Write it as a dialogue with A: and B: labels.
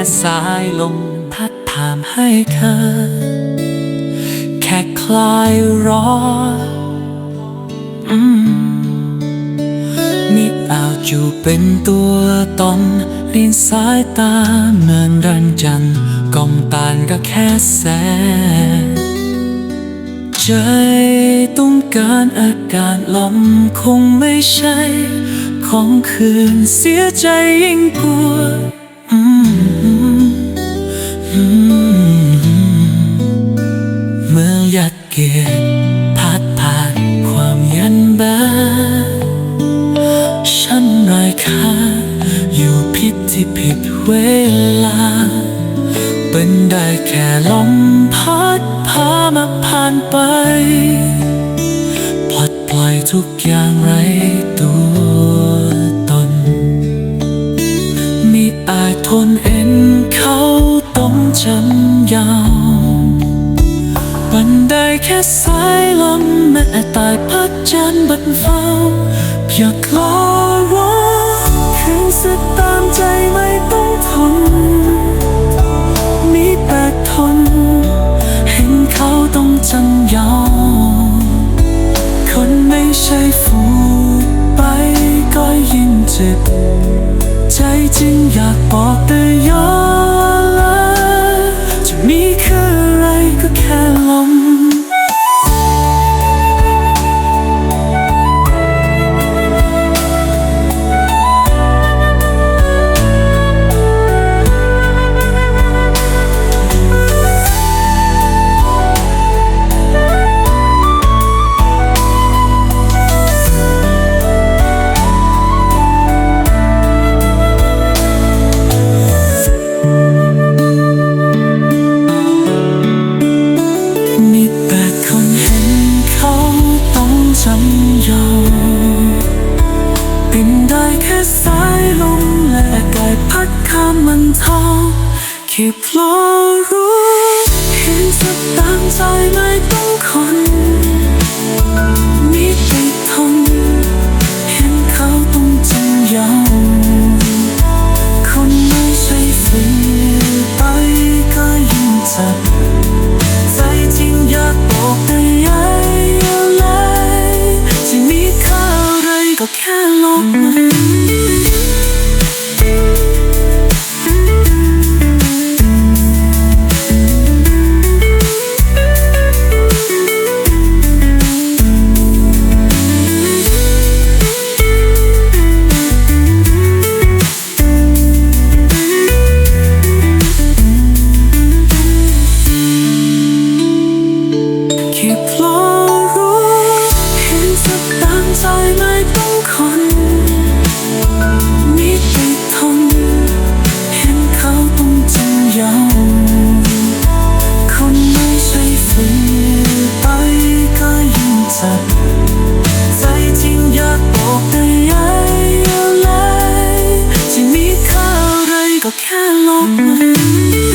A: ค่สายลมพัดถามให้เธอ แค่คลายร้อนมนี่อาจอยู่เป็นตัวตนลินสายตาเหมือนดันจันกองตานก็แค่แสงใจต้องการอากาศลมคงไม่ใช่ ของคืนเสียใจยิ่งปวด เกียรพัดผ่านความยันแบฉันไร้ค่าอยู่ผิดที่ผิดเวลา เป็นได้แค่ลมพัดพามาผ่านไปปลดปล่อยทุกอย่างไรตัวตนมีอาจทนเอ็นเขาต้องจำยาว ได้แค่สายลมแม้ตายพัดจันบันฟ้าอยากรอรอคืนสุดตามใจไม่ต้องทน มีแต่ทน เห็นเขาต้องจำยอมคนไม่ใช่ฟูไปก็ยิ่งเจ็บ ใจจริงอยากบอกแต่ยอม ค่สายลมและกายพัดข้ามมันทองค่เพลอรู้ ใจจริงอยากบอกแต่อะไรที่มีค่าอะไรก็แค่ลบมัน